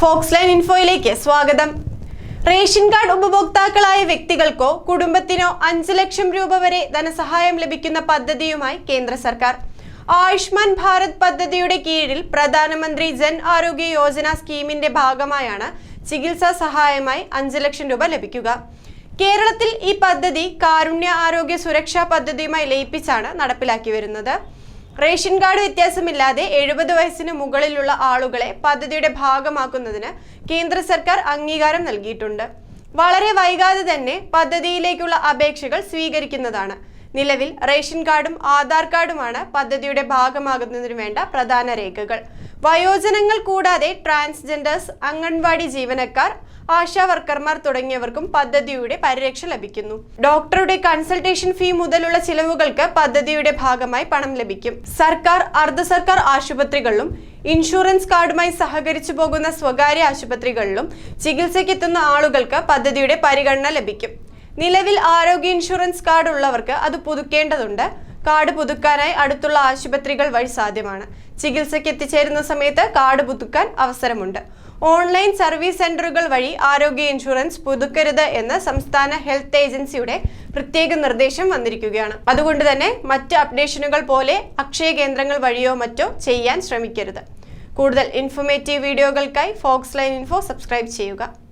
Fox line ഇൻഫോയിലേക്ക് സ്വാഗതം. Ration card ഉപഭോക്താക്കളായ വ്യക്തികൾക്കോ കുടുംബത്തിനോ അഞ്ച് ലക്ഷം രൂപ വരെ ധനസഹായം ലഭിക്കുന്ന പദ്ധതിയുമായി കേന്ദ്ര സർക്കാർ. ആയുഷ്മാൻ ഭാരത് പദ്ധതിയുടെ കീഴിൽ പ്രധാനമന്ത്രി ജൻ ആരോഗ്യ യോജന സ്കീമിന്റെ ഭാഗമായാണ് ചികിത്സാ സഹായമായി അഞ്ച് ലക്ഷം രൂപ ലഭിക്കുക. കേരളത്തിൽ ഈ പദ്ധതി കാരുണ്യ ആരോഗ്യ സുരക്ഷാ പദ്ധതിയുമായി ലയിപ്പിച്ചാണ് നടപ്പിലാക്കി വരുന്നത്. റേഷൻ കാർഡ് വ്യത്യാസമില്ലാതെ എഴുപത് വയസ്സിന് മുകളിലുള്ള ആളുകളെ പദ്ധതിയുടെ ഭാഗമാക്കുന്നതിന് കേന്ദ്ര സർക്കാർ അംഗീകാരം നൽകിയിട്ടുണ്ട്. വളരെ വൈകാതെ തന്നെ പദ്ധതിയിലേക്കുള്ള അപേക്ഷകൾ സ്വീകരിക്കുന്നതാണ്. നിലവിൽ റേഷൻ കാർഡും ആധാർ കാർഡുമാണ് പദ്ധതിയുടെ ഭാഗമാകുന്നതിന് വേണ്ട പ്രധാന രേഖകൾ. വയോജനങ്ങൾ കൂടാതെ ട്രാൻസ്ജെൻഡേഴ്സ് അംഗൻവാടി ജീവനക്കാർ ആശാ വർക്കർമാർ തുടങ്ങിയവർക്കും പദ്ധതിയുടെ പരിരക്ഷ ലഭിക്കുന്നു. ഡോക്ടറുടെ കൺസൾട്ടേഷൻ ഫീ മുതലുള്ള ചിലവുകൾക്ക് പദ്ധതിയുടെ ഭാഗമായി പണം ലഭിക്കും. സർക്കാർ അർദ്ധ സർക്കാർ ആശുപത്രികളിലും ഇൻഷുറൻസ് കാർഡുമായി സഹകരിച്ചു പോകുന്ന സ്വകാര്യ ആശുപത്രികളിലും ചികിത്സയ്ക്കെത്തുന്ന ആളുകൾക്ക് പദ്ധതിയുടെ പരിഗണന ലഭിക്കും. നിലവിൽ ആരോഗ്യ ഇൻഷുറൻസ് കാർഡ് ഉള്ളവർക്ക് അത് പുതുക്കേണ്ടതുണ്ട്. കാർഡ് പുതുക്കാനായി അടുത്തുള്ള ആശുപത്രികൾ വഴി സാധ്യമാണ്. ചികിത്സയ്ക്ക് എത്തിച്ചേരുന്ന സമയത്ത് കാർഡ് പുതുക്കാൻ അവസരമുണ്ട്. ഓൺലൈൻ സർവീസ് സെന്ററുകൾ വഴി ആരോഗ്യ ഇൻഷുറൻസ് പുതുക്കരുത് എന്ന് സംസ്ഥാന ഹെൽത്ത് ഏജൻസിയുടെ പ്രത്യേക നിർദ്ദേശം വന്നിരിക്കുകയാണ്. അതുകൊണ്ട് തന്നെ മറ്റ് അപ്ഡേഷനുകൾ പോലെ അക്ഷയ കേന്ദ്രങ്ങൾ വഴിയോ മറ്റോ ചെയ്യാൻ ശ്രമിക്കരുത്. കൂടുതൽ ഇൻഫോർമേറ്റീവ് വീഡിയോകൾക്കായി ഫോക്സ് ലൈൻ ഇൻഫോ സബ്സ്ക്രൈബ് ചെയ്യുക.